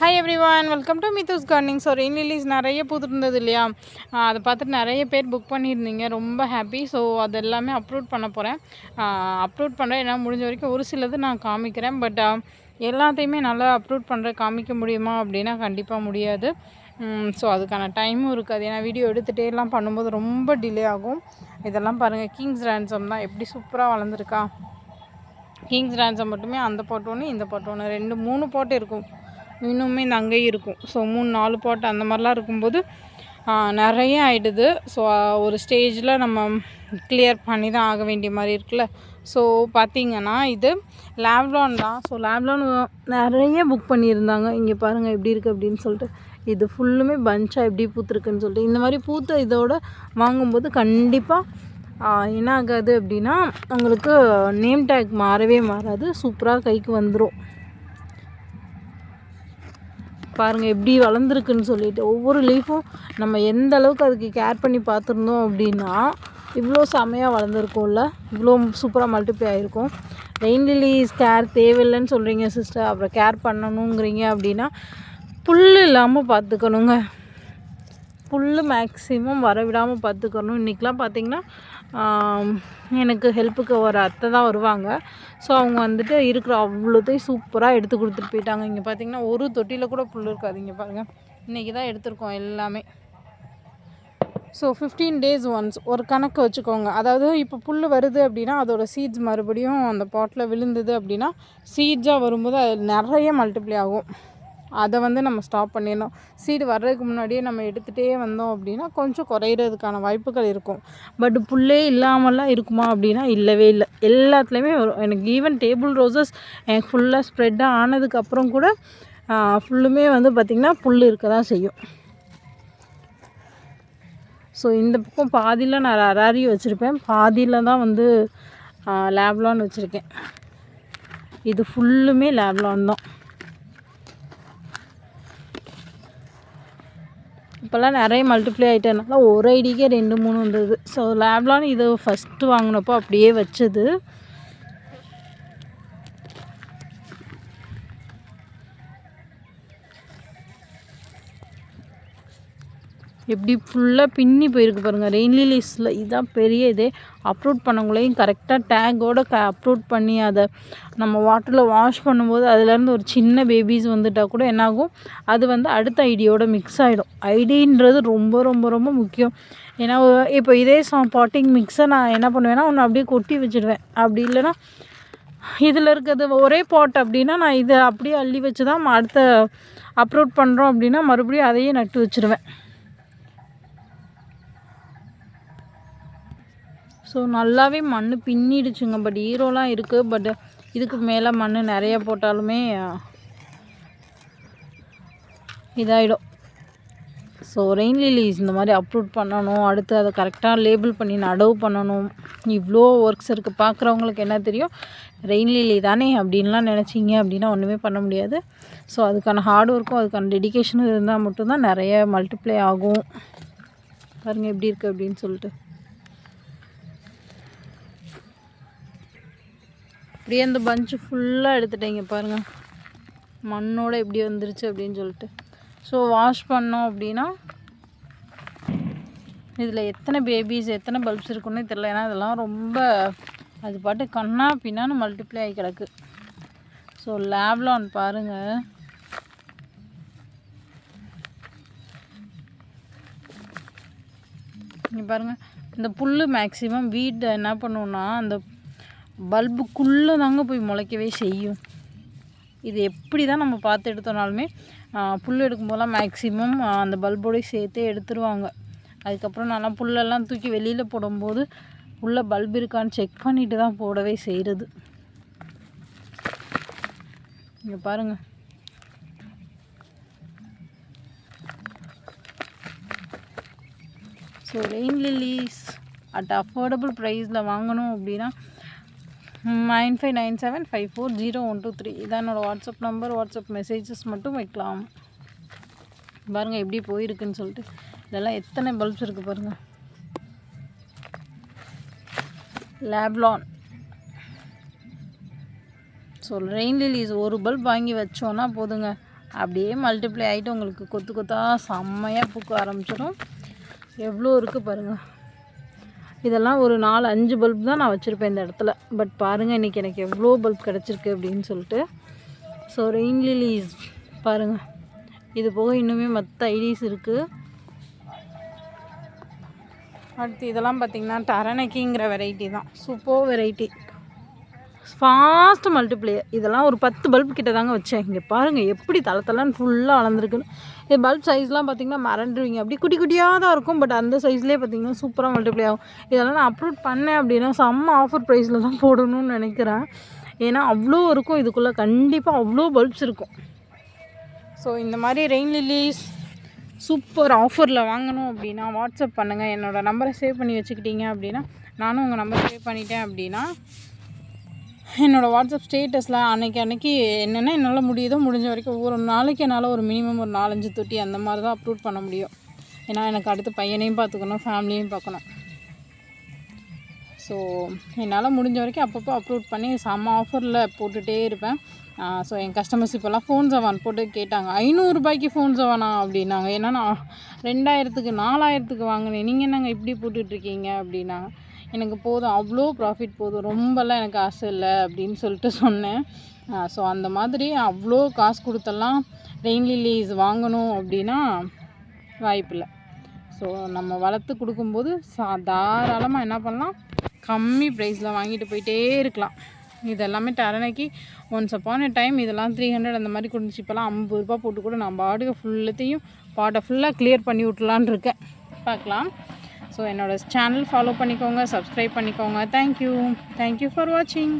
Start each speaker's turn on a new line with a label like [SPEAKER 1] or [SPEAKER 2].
[SPEAKER 1] Hi everyone welcome to Mithu's garden so rain lilies நிறைய பூத்துருந்தது இல்லையா? அதை பார்த்துட்டு நிறைய பேர் புக் பண்ணியிருந்தீங்க. ரொம்ப ஹாப்பி ஸோ அது எல்லாமே அப்லோட் பண்ண போகிறேன் அப்லோட் பண்ணுறேன் என்னால் முடிஞ்ச வரைக்கும் ஒரு சிலது நான் காமிக்கிறேன். பட் எல்லாத்தையுமே நல்லா அப்லோட் பண்ணுற காமிக்க முடியுமா அப்படின்னா கண்டிப்பாக முடியாது. ஸோ அதுக்கான டைமும் இருக்காது. ஏன்னா வீடியோ எடுத்துகிட்டே எல்லாம் பண்ணும்போது ரொம்ப டிலே ஆகும். இதெல்லாம் பாருங்கள் கிங்ஸ் ரேன்சம் தான். எப்படி சூப்பராக வளர்ந்துருக்கா? கிங்ஸ் ரேன்சம் மட்டுமே அந்த பாட்டு ஒன்று இந்த பாட்டு ஒன்று ரெண்டு மூணு பாட்டு இருக்கும். இன்னுமே இந்த அங்கேயும் இருக்கும். ஸோ மூணு நாலு பாட்டு அந்த மாதிரிலாம் இருக்கும்போது நிறைய ஆகிடுது ஸோ ஒரு ஸ்டேஜில் நம்ம கிளியர் பண்ணி தான் ஆக வேண்டிய மாதிரி இருக்குல்ல. ஸோ பார்த்தீங்கன்னா இது லேப்லான் தான். ஸோ லேப்லான் நிறைய புக் பண்ணியிருந்தாங்க. இங்கே பாருங்கள் எப்படி இருக்குது அப்படின்னு சொல்லிட்டு. இது ஃபுல்லுமே பஞ்சாக எப்படி பூத்துருக்குன்னு சொல்லிட்டு. இந்த மாதிரி பூத்த இதோட வாங்கும்போது கண்டிப்பாக என்ன ஆகாது அப்படின்னா உங்களுக்கு நேம் டேக் மாறவே மாறாது. சூப்பராக கைக்கு வந்துடும் பாருங்கள் எப்படி வளர்ந்துருக்குன்னு சொல்லிட்டு ஒவ்வொரு லீஃபும் நம்ம எந்த அளவுக்கு அதுக்கு கேர் பண்ணி பார்த்துருந்தோம் அப்படின்னா இவ்வளோ செமையாக வளர்ந்துருக்கும்ல. இவ்வளோ சூப்பராக மல்டிப்ளை ஆகிருக்கும் ரெயின் லிலிஸ் கேர் தேவையில்லைன்னு சொல்கிறீங்க சிஸ்டர் அப்புறம் கேர் பண்ணணுங்கிறீங்க அப்படின்னா புல் இல்லாமல் பார்த்துக்கணுங்க. புல் மேக்ஸிமம் வர விடாமல் பார்த்துக்கணும். இன்றைக்கெலாம் பார்த்திங்கன்னா எனக்கு ஹெல்ப்புக்கு ஒரு அத்தை தான் வருவாங்க. ஸோ அவங்க வந்துட்டு இருக்கிற அவ்வளோத்தையும் சூப்பராக எடுத்து கொடுத்துட்டு போயிட்டாங்க. இங்கே பார்த்தீங்கன்னா ஒரு தொட்டியில் கூட புல் இருக்காது இங்கே பாருங்கள் இன்றைக்கி தான் எடுத்திருக்கோம் எல்லாமே. ஸோ ஃபிஃப்டீன் டேஸ் ஒன்ஸ் ஒரு கணக்கு வச்சுக்கோங்க. அதாவது இப்போ புல் வருது அப்படின்னா அதோட சீட்ஸ் மறுபடியும் அந்த பாட்டில் விழுந்தது அப்படின்னா சீட்ஸாக வரும்போது அது நிறைய மல்டிப்ளை ஆகும். அதை வந்து நம்ம ஸ்டாப் பண்ணிடணும். சீடு வர்றதுக்கு முன்னாடியே நம்ம எடுத்துகிட்டே வந்தோம் அப்படின்னா கொஞ்சம் குறையிறதுக்கான வாய்ப்புகள் இருக்கும். பட் புல்லே இல்லாமலாம் இருக்குமா அப்படின்னா இல்லவே இல்லை. எல்லாத்துலேயுமே வரும். எனக்கு ஈவன் டேபிள் ரோசஸ் எனக்கு ஃபுல்லாக ஸ்ப்ரெட்டாக ஆனதுக்கப்புறம் கூட ஃபுல்லுமே வந்து பார்த்திங்கன்னா புல் இருக்க தான் செய்யும். ஸோ இந்த பக்கம் பாதியில் நான் அராரி வச்சுருப்பேன். பாதியில் தான் வந்து லேப்லான் வச்சுருக்கேன். இது ஃபுல்லுமே லேப்லான் தான். இப்போல்லாம் நிறைய மல்டிப்ளை ஆகிட்டனால ஒரு ஐடிக்கே ரெண்டு மூணு வந்தது. ஸோ லேப்லான்னு இது ஃபஸ்ட்டு வாங்கினப்போ அப்படியே வச்சது. எப்படி ஃபுல்லாக பின்னி போயிருக்கு பாருங்கள் ரெயின் லிலிஸில் இதுதான் பெரிய இதே. அப்லோட் பண்ணவங்களையும் கரெக்டாக டேக்கோட க அப்லோட் பண்ணி அதை நம்ம வாட்டரில் வாஷ் பண்ணும்போது அதுலேருந்து ஒரு சின்ன பேபிஸ் வந்துட்டால் கூட என்னாகும்? அது வந்து அடுத்த ஐடியோட மிக்ஸ் ஆகிடும் ஐடின்றது ரொம்ப ரொம்ப ரொம்ப முக்கியம். ஏன்னா இப்போ இதே சா பாட்டிங் மிக்ஸை நான் என்ன பண்ணுவேன்னா ஒன்று அப்படியே கொட்டி வச்சுடுவேன். அப்படி இல்லைன்னா இதில் இருக்கிறது ஒரே பாட் அப்படின்னா நான் இதை அப்படியே அள்ளி வச்சு தான் அடுத்த அப்லோட் பண்ணுறோம் அப்படின்னா மறுபடியும் அதையே நட்டு வச்சுருவேன். ஸோ நல்லாவே மண் பின்னிடுச்சுங்க. பட் ஈரோலாம் இருக்குது பட் இதுக்கு மேலே மண் நிறைய போட்டாலுமே இதாகிடும் ஸோ ரெயின் லிலிஸ் இந்த மாதிரி அப்லோட் பண்ணணும். அடுத்து அதை கரெக்டாக லேபிள் பண்ணி நடவு பண்ணணும். இவ்வளோ ஒர்க்ஸ் இருக்குது பார்க்குறவங்களுக்கு என்ன தெரியும்? ரெயின் லிலி தானே அப்படின்லாம் நினச்சிங்க அப்படின்னா ஒன்றுமே பண்ண முடியாது. ஸோ அதுக்கான ஹார்ட் ஒர்க்கும் அதுக்கான டெடிகேஷனும் இருந்தால் மட்டும்தான் நிறைய மல்டிப்ளை ஆகும். பாருங்கள் எப்படி இருக்குது அப்படின்னு சொல்லிட்டு. அப்படியே அந்த பஞ்சு ஃபுல்லாக எடுத்துட்டேங்க பாருங்கள் மண்ணோட எப்படி வந்துருச்சு அப்படின்னு சொல்லிட்டு. ஸோ வாஷ் பண்ணோம் அப்படின்னா இதில் எத்தனை பேபிஸ் எத்தனை பல்ப்ஸ் இருக்குன்னே தெரில ஏன்னா இதெல்லாம் ரொம்ப அது பாட்டு கண்ணா பின்னான்னு மல்டிப்ளை ஆகி கிடக்கு. ஸோ லேப்லான் பாருங்கள் இங்கே பாருங்கள் இந்த புல் மேக்ஸிமம் வீட்டை என்ன பண்ணுவோன்னா அந்த பல்புக்குள்ளே தாங்க போய் முளைக்கவே செய்யும். இது எப்படி தான் நம்ம பார்த்து எடுத்தோனாலுமே புல் எடுக்கும்போதெல்லாம் மேக்ஸிமம் அந்த பல்போடையும் சேர்த்தே எடுத்துருவாங்க. அதுக்கப்புறம் நான்லாம் புல்லெல்லாம் தூக்கி வெளியில் போடும்போது உள்ளே பல்ப் இருக்கான்னு செக் பண்ணிட்டு தான் போடவே செய்கிறது இங்கே பாருங்கள் so rain lilies at affordable ப்ரைஸில் வாங்கணும் அப்படின்னா nine five nine seven five four zero one two three. இதான் என்னோடய வாட்ஸ்அப் நம்பர். வாட்ஸ்அப் மெசேஜஸ் மட்டும் வைக்கலாம். பாருங்கள் எப்படி போயிருக்குன்னு சொல்லிட்டு. இதெல்லாம் எத்தனை பல்ப்ஸ் இருக்குது பாருங்கள் லேப்லான் ஸோ ரெயின் லிலிஸ் ஒரு பல்ப் வாங்கி வச்சோன்னா போதுங்க. அப்படியே மல்டிப்ளை ஆகிட்டு உங்களுக்கு கொத்து கொத்தாக செம்மையாக பூக்க ஆரம்பிச்சிடும் எவ்வளோ இருக்குது பாருங்கள் இதெல்லாம் ஒரு நாலு அஞ்சு பல்ப் தான் நான் வச்சுருப்பேன் இந்த இடத்துல. பட் பாருங்கள் இன்றைக்கி எனக்கு எவ்வளோ பல்ப் கிடச்சிருக்கு அப்படின்னு சொல்லிட்டு. ஸோ ரெயின் லிலீஸ் பாருங்கள் இது போக இன்னுமே மற்ற ஐடிஸ் இருக்குது அடுத்து இதெல்லாம் பார்த்திங்கன்னா டரனக்கிங்கிற வெரைட்டி தான். சூப்பர் வெரைட்டி ஃபாஸ்ட் மல்டிப்ளேயர் இதெல்லாம் ஒரு பத்து பல்ப் கிட்ட தாங்க வச்சேன். இங்கே பாருங்கள் எப்படி தலை தலைன்னு ஃபுல்லாக வளர்ந்துருக்குன்னு இது பல்ப் சைஸ்லாம் பார்த்திங்கன்னா மறந்துடுவீங்க. அப்படி குட்டி குட்டியாக தான் இருக்கும் பட் அந்த சைஸ்லேயே பார்த்திங்கன்னா சூப்பராக மல்டிப்ளை ஆகும். இதெல்லாம் நான் அப்லோட் பண்ணேன் அப்படின்னா செம்ம ஆஃபர் ப்ரைஸில் தான் போடணும்னு நினைக்கிறேன். ஏன்னா அவ்வளோ இருக்கும் இதுக்குள்ளே கண்டிப்பாக அவ்வளோ பல்ப்ஸ் இருக்கும். ஸோ இந்த மாதிரி ரெயின் லில்லிஸ் சூப்பர் ஆஃபரில் வாங்கணும் அப்படின்னா வாட்ஸ்அப் பண்ணுங்கள் என்னோடய நம்பரை சேவ் பண்ணி வச்சுக்கிட்டீங்க அப்படின்னா நானும் உங்கள் நம்பர் சேவ் பண்ணிட்டேன் அப்படின்னா என்னோடய வாட்ஸ்அப் ஸ்டேட்டஸில் அன்றைக்கி அன்றைக்கி என்னென்ன என்னால் முடியுதோ முடிஞ்ச வரைக்கும் ஒரு நாளைக்கு என்னால் ஒரு மினிமம் ஒரு நாலஞ்சு தொட்டி அந்த மாதிரி தான் அப்லோட் பண்ண முடியும். ஏன்னா எனக்கு அடுத்து பையனையும் பார்த்துக்கணும் ஃபேமிலியும் பார்க்கணும். ஸோ என்னால் முடிஞ்ச வரைக்கும் அப்பப்போ அப்லோட் பண்ணி செம்ம ஆஃபரில் போட்டுகிட்டே இருப்பேன். ஸோ என் கஸ்டமர்ஸ் இப்போல்லாம் ஃபோன் சவான் போட்டு கேட்டாங்க. ஐநூறுரூபாய்க்கு ஃபோன் சவானா அப்படின்னாங்க. ஏன்னா நான் ரெண்டாயிரத்துக்கு நாலாயிரத்துக்கு வாங்கினேன். நீங்கள் என்னங்க இப்படி போட்டுட்ருக்கீங்க அப்படின்னாங்க. எனக்கு போதும் அவ்வளோ ப்ராஃபிட் போதும். ரொம்பலாம் எனக்கு ஆசை இல்லை அப்படின்னு சொல்லிட்டு சொன்னேன். ஸோ அந்த மாதிரி அவ்வளோ காசு கொடுத்தெல்லாம் ரெயின் லில்லிஸ் வாங்கணும் அப்படின்னா வாய்ப்பில்லை ஸோ நம்ம வளர்த்து கொடுக்கும்போது சா தாராளமாக என்ன பண்ணலாம்? கம்மி ப்ரைஸில் வாங்கிட்டு போயிட்டே இருக்கலாம். இது எல்லாமே டரனைக்கு ஒன்ஸ் அப்பான் எ டைம் இதெல்லாம் த்ரீ ஹண்ட்ரட் அந்த மாதிரி கொடுத்துச்சு இப்போலாம் ஐம்பது ரூபா போட்டு கூட நான் பாட்டுக்கு ஃபுல்லத்தையும் பாட்டை ஃபுல்லாக கிளியர் பண்ணி விட்லான் இருக்கேன். பார்க்கலாம். ஸோ என்னோடய சேனல் ஃபாலோ பண்ணிக்கோங்க சப்ஸ்கிரைப் பண்ணிக்கோங்க தேங்க்யூ தேங்க்யூ ஃபார் வாட்சிங்